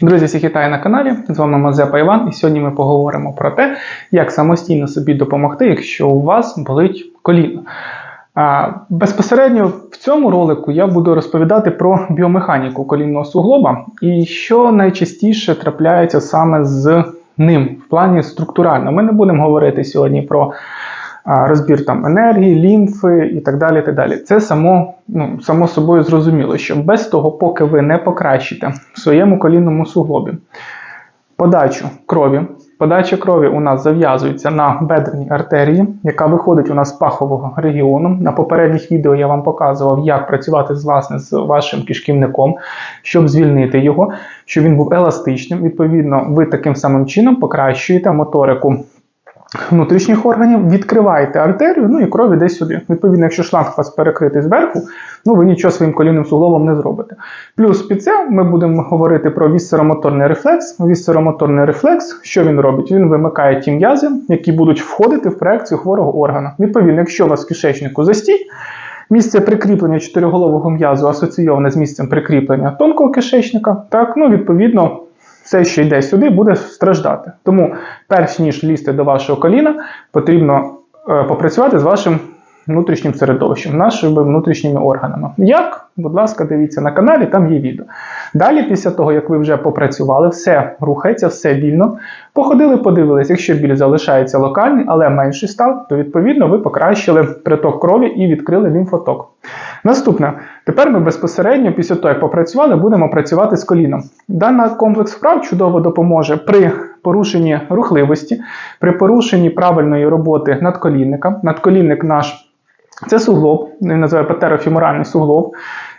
Друзі, всіх вітаю на каналі. З вами Мазепа Іван, і сьогодні ми поговоримо про те, як самостійно собі допомогти, якщо у вас болить коліно. Безпосередньо в цьому ролику я буду розповідати про біомеханіку колінного суглоба і що найчастіше трапляється саме з ним в плані структурально. Ми не будемо говорити сьогодні про розбір там енергії, лімфи і так далі. так далі. Це само, ну, само собою зрозуміло, що без того, поки ви не покращите в своєму колінному суглобі подачу крові. Подача крові у нас зав'язується на бедреній артерії, яка виходить у нас з пахового регіону. На попередніх відео я вам показував, як працювати з, власне, з вашим кишківником, щоб звільнити його, щоб він був еластичним. Відповідно, ви таким самим чином покращуєте моторику внутрішніх органів, відкриваєте артерію, ну і кров іде сюди. Відповідно, якщо шланг у вас перекритий зверху, ну ви нічого своїм колінним суглобом не зробите. Плюс під це ми будемо говорити про вісцеромоторний рефлекс. Вісцеромоторний рефлекс, що він робить? Він вимикає ті м'язи, які будуть входити в проекцію хворого органу. Відповідно, якщо у вас в кишечнику застій, Місце прикріплення чотириголового м'язу асоційоване з місцем прикріплення тонкого кишечника. Так, ну відповідно, все, що йде сюди, буде страждати. Тому, перш ніж лізти до вашого коліна, потрібно е, попрацювати з вашим внутрішнім середовищем, нашими внутрішніми органами. Як? Будь ласка, дивіться на каналі, там є відео. Далі, після того, як ви вже попрацювали, все рухається, все вільно. Походили, подивились, якщо біль залишається локальний, але менший став, то відповідно ви покращили приток крові і відкрили лімфоток. Наступне, тепер ми безпосередньо, після того, як попрацювали, будемо працювати з коліном. Даний комплекс вправ чудово допоможе при порушенні рухливості, при порушенні правильної роботи надколінника. Надколінник наш це суглоб, він називає патерофіморальний суглоб.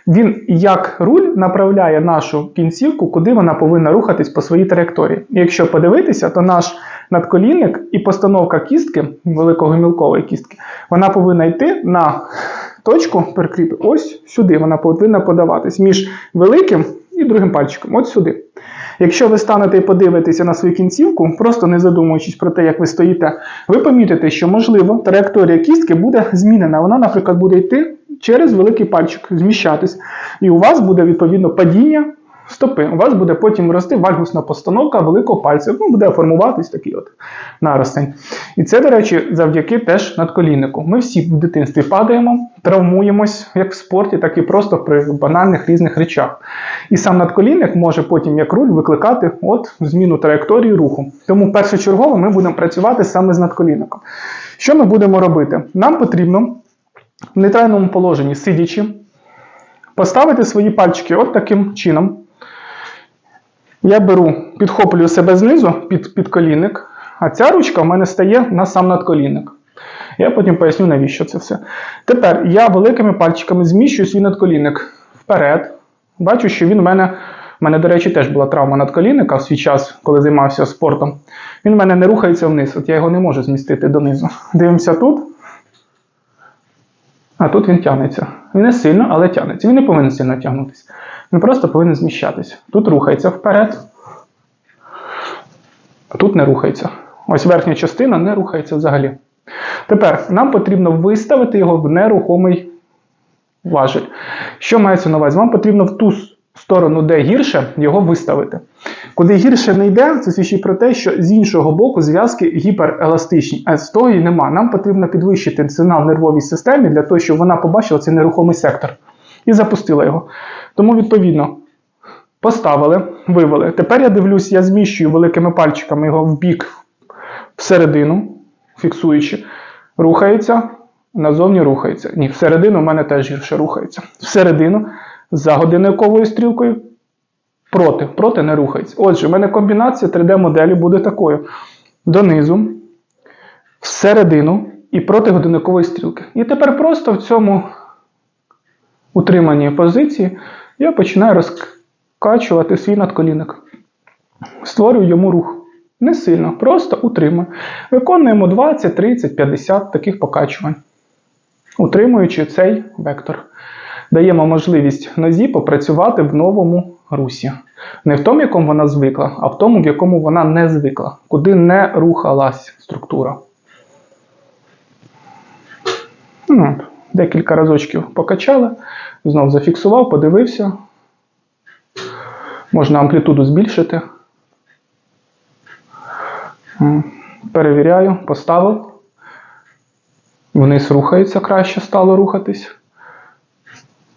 Він, як руль, направляє нашу кінцівку, куди вона повинна рухатись по своїй траєкторії. Якщо подивитися, то наш надколінник і постановка кістки, великого мілкової кістки, вона повинна йти на точку прикріпи. Ось сюди вона повинна подаватись між великим і другим пальчиком. От сюди. Якщо ви станете і подивитеся на свою кінцівку, просто не задумуючись про те, як ви стоїте, ви помітите, що, можливо, траєкторія кістки буде змінена. Вона, наприклад, буде йти через великий пальчик, зміщатись. І у вас буде відповідно падіння стопи. У вас буде потім рости вальгусна постановка великого пальця. Ну, буде формуватись такий от наростень. І це, до речі, завдяки теж надколіннику. Ми всі в дитинстві падаємо, травмуємось як в спорті, так і просто при банальних різних речах. І сам надколінник може потім, як руль, викликати от зміну траєкторії руху. Тому першочергово ми будемо працювати саме з надколінником. Що ми будемо робити? Нам потрібно в нейтральному положенні, сидячи, поставити свої пальчики от таким чином. Я беру, підхоплюю себе знизу під колінник, а ця ручка в мене стає на сам надколінник. Я потім поясню, навіщо це все. Тепер я великими пальчиками зміщую свій надколінник вперед. Бачу, що він в мене. У мене, до речі, теж була травма надколінника в свій час, коли займався спортом. Він в мене не рухається вниз, от я його не можу змістити донизу. Дивимося тут. А тут він тягнеться. Він не сильно, але тягнеться. Він не повинен сильно тягнутися. Він просто повинен зміщатися. Тут рухається вперед, а тут не рухається. Ось верхня частина не рухається взагалі. Тепер нам потрібно виставити його в нерухомий важіль. Що мається на увазі? Вам потрібно в ту сторону, де гірше, його виставити. Куди гірше не йде, це свідчить про те, що з іншого боку зв'язки гіпереластичні, а з того і нема. Нам потрібно підвищити сигнал нервовій системі для того, щоб вона побачила цей нерухомий сектор і запустила його. Тому, відповідно, поставили, вивели. Тепер я дивлюсь, я зміщую великими пальчиками його в бік всередину, фіксуючи, рухається, назовні рухається. Ні, всередину в мене теж гірше рухається. Всередину, за годинниковою стрілкою. Проти, проти не рухається. Отже, в мене комбінація 3D-моделі буде такою: донизу, всередину і проти годинникової стрілки. І тепер просто в цьому утриманні позиції я починаю розкачувати свій надколінник. Створюю йому рух. Не сильно, просто утримую. Виконуємо 20, 30, 50 таких покачувань, утримуючи цей вектор. Даємо можливість нозі попрацювати в новому русі. Не в тому, якому вона звикла, а в тому, в якому вона не звикла, куди не рухалась структура. Декілька разочків покачали, знов зафіксував, подивився. Можна амплітуду збільшити. Перевіряю, поставив. Вниз рухається, краще стало рухатись.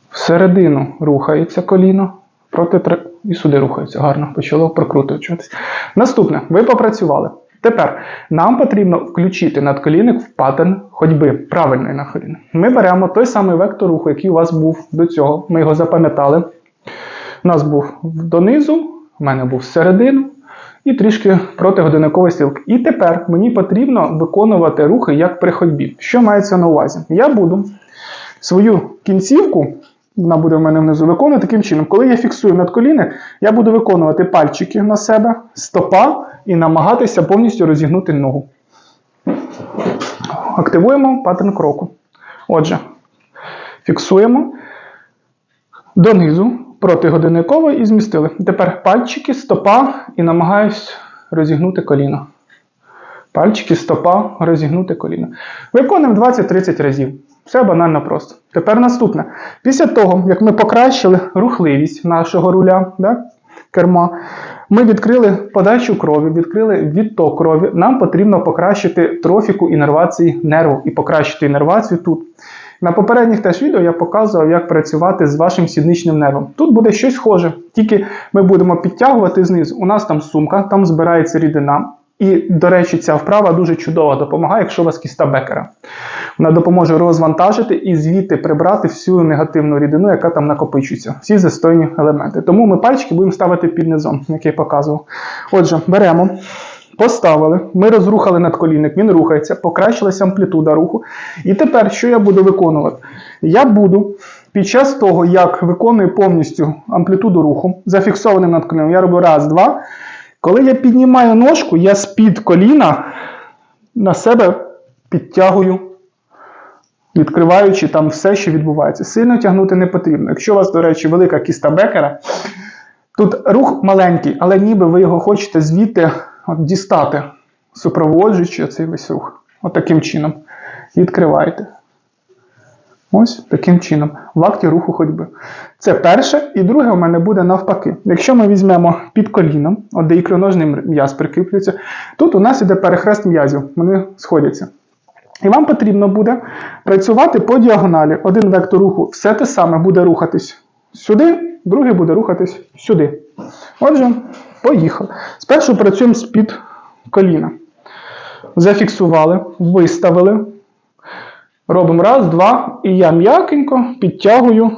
Всередину рухається коліно. Проти і сюди рухається. Гарно почало прокручуватись. Наступне, ви попрацювали. Тепер нам потрібно включити надколінник в паттерн ходьби. Правильний надколінник. Ми беремо той самий вектор руху, який у вас був до цього. Ми його запам'ятали. У нас був донизу, у мене був всередину і трішки протигодинникової стрілки. І тепер мені потрібно виконувати рухи як при ходьбі. Що мається на увазі? Я буду свою кінцівку, вона буде в мене внизу, виконувати таким чином. Коли я фіксую надколінник, я буду виконувати пальчики на себе, стопа і намагатися повністю розігнути ногу. Активуємо паттерн кроку. Отже, фіксуємо донизу протигодинниково і змістили. Тепер пальчики, стопа і намагаюсь розігнути коліно. Пальчики, стопа, розігнути коліно. Виконуємо 20-30 разів. Все банально просто. Тепер наступне. Після того, як ми покращили рухливість нашого руля, да, керма, ми відкрили подачу крові, відкрили відток крові. Нам потрібно покращити трофіку інервації нерву і покращити інервацію тут. На попередніх теж відео я показував, як працювати з вашим сідничним нервом. Тут буде щось схоже, тільки ми будемо підтягувати знизу. У нас там сумка, там збирається рідина. І, до речі, ця вправа дуже чудово допомагає, якщо у вас кіста бекера. Вона допоможе розвантажити і звідти прибрати всю негативну рідину, яка там накопичується, всі застойні елементи. Тому ми пальчики будемо ставити під низом, як я показував. Отже, беремо, поставили, ми розрухали надколінник, він рухається, покращилася амплітуда руху. І тепер, що я буду виконувати? Я буду під час того, як виконую повністю амплітуду руху, зафіксованим надколінням, я роблю раз, два. Коли я піднімаю ножку, я з-під коліна на себе підтягую, відкриваючи там все, що відбувається. Сильно тягнути не потрібно. Якщо у вас, до речі, велика кіста бекера, тут рух маленький, але ніби ви його хочете звідти от, дістати, супроводжуючи цей весь рух. От таким чином. Відкриваєте. Ось таким чином. В акті руху ходьби. Це перше, і друге у мене буде навпаки. Якщо ми візьмемо під коліном, от де ікроножний м'яз прикріплюється, тут у нас іде перехрест м'язів, вони сходяться. І вам потрібно буде працювати по діагоналі. Один вектор руху все те саме буде рухатись сюди, другий буде рухатись сюди. Отже, поїхали. Спершу працюємо з-під коліна. Зафіксували, виставили. Робимо раз, два, і я м'якенько підтягую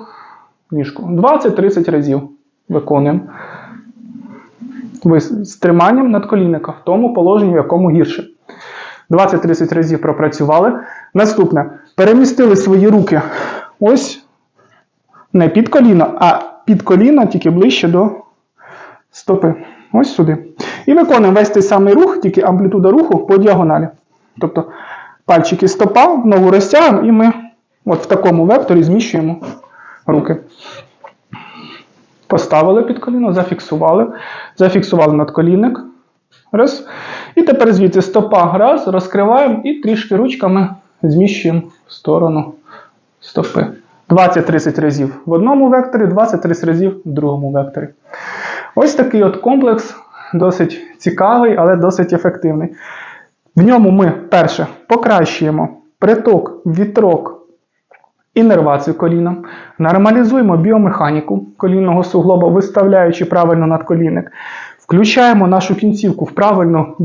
ніжку. 20-30 разів виконуємо. Ви з триманням надколінника в тому положенні, в якому гірше. 20-30 разів пропрацювали. Наступне. Перемістили свої руки ось не під коліно, а під коліно тільки ближче до стопи. Ось сюди. І виконуємо весь той самий рух, тільки амплітуда руху по діагоналі. Тобто пальчики стопа, ногу розтягуємо і ми от в такому векторі зміщуємо руки. Поставили під коліно, зафіксували, зафіксували надколінник. Раз. І тепер звідси стопа раз, розкриваємо і трішки ручками зміщуємо в сторону стопи. 20-30 разів в одному векторі, 20-30 разів в другому векторі. Ось такий от комплекс, досить цікавий, але досить ефективний. В ньому ми перше покращуємо приток, вітрок, інервацію коліна, нормалізуємо біомеханіку колінного суглоба, виставляючи правильно надколінник, включаємо нашу кінцівку в правильну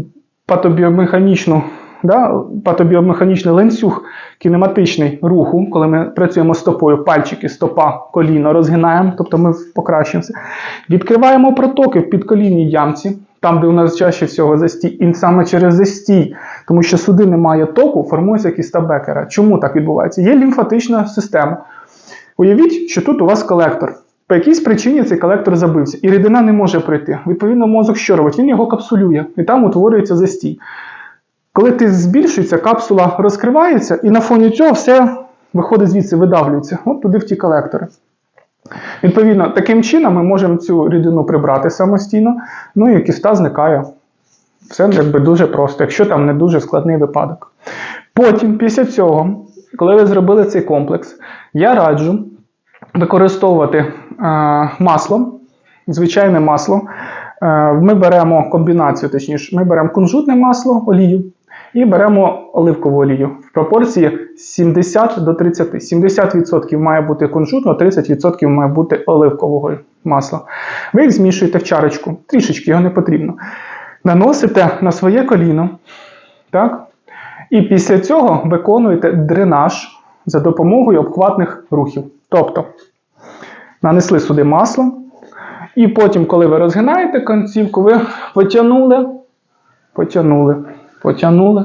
патобіомеханічну, да, патобіомеханічний ланцюг кінематичний руху, коли ми працюємо стопою, пальчики, стопа, коліно розгинаємо, тобто ми покращуємося. Відкриваємо протоки в підколінній ямці, там, де у нас чаще всього застій, і саме через застій, тому що сюди немає току, формується кіста бекера. Чому так відбувається? Є лімфатична система. Уявіть, що тут у вас колектор. По якійсь причині цей колектор забився, і рідина не може пройти. Відповідно, мозок що робить? Він його капсулює, і там утворюється застій. Коли ти збільшується, капсула розкривається, і на фоні цього все виходить звідси, видавлюється. От туди в ті колектори. Відповідно, таким чином ми можемо цю рідину прибрати самостійно, ну і кіста зникає. Все якби дуже просто, якщо там не дуже складний випадок. Потім, після цього, коли ви зробили цей комплекс, я раджу використовувати е, масло звичайне масло. Е, Ми беремо комбінацію, точніше, ми беремо кунжутне масло, олію, і беремо оливкову олію в пропорції 70 до 30. 70% має бути кунжутного, 30% має бути оливкового масла. Ви їх змішуєте в чарочку, трішечки його не потрібно. Наносите на своє коліно. Так? І після цього виконуєте дренаж за допомогою обхватних рухів. Тобто нанесли сюди масло, і потім, коли ви розгинаєте концівку, ви потягнули, потягнули, потягнули,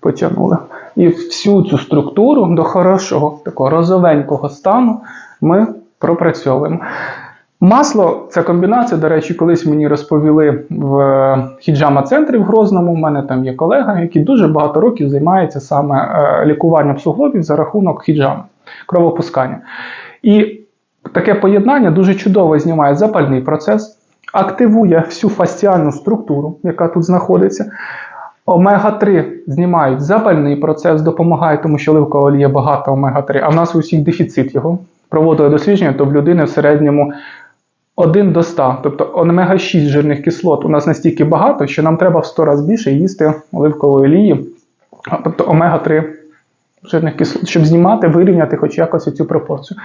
потягнули. І всю цю структуру до хорошого, такого розовенького стану ми пропрацьовуємо. Масло це комбінація. До речі, колись мені розповіли в хіджама центрі в Грозному. У мене там є колега, який дуже багато років займається саме е, лікуванням суглобів за рахунок хіджама, кровопускання. І таке поєднання дуже чудово знімає запальний процес, активує всю фасціальну структуру, яка тут знаходиться. Омега-3 знімають запальний процес, допомагає, тому що оливкова олія багато омега-3, а в нас у всіх дефіцит його. Проводили дослідження, то в людини в середньому 1 до 100. Тобто омега-6 жирних кислот у нас настільки багато, що нам треба в 100 разів більше їсти оливкової олії, тобто омега-3 жирних кислот, щоб знімати, вирівняти хоч якось цю пропорцію.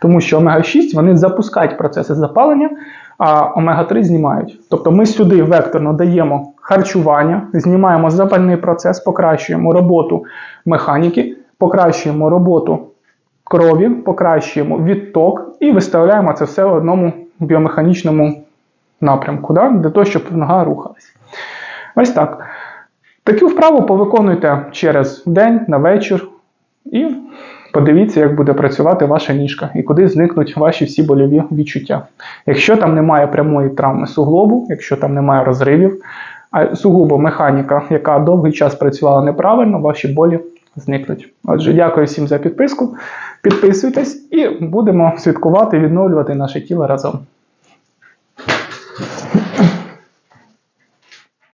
Тому що омега-6 вони запускають процеси запалення, а омега-3 знімають. Тобто ми сюди векторно даємо харчування, знімаємо запальний процес, покращуємо роботу механіки, покращуємо роботу крові, покращуємо відток і виставляємо це все в одному біомеханічному напрямку, да? для того, щоб нога рухалась. Ось так. Таку вправу повиконуйте через день, на вечір, і подивіться, як буде працювати ваша ніжка і куди зникнуть ваші всі больові відчуття. Якщо там немає прямої травми суглобу, якщо там немає розривів, а сугубо механіка, яка довгий час працювала неправильно, ваші болі зникнуть. Отже, дякую всім за підписку. Підписуйтесь і будемо слідкувати відновлювати наше тіло разом.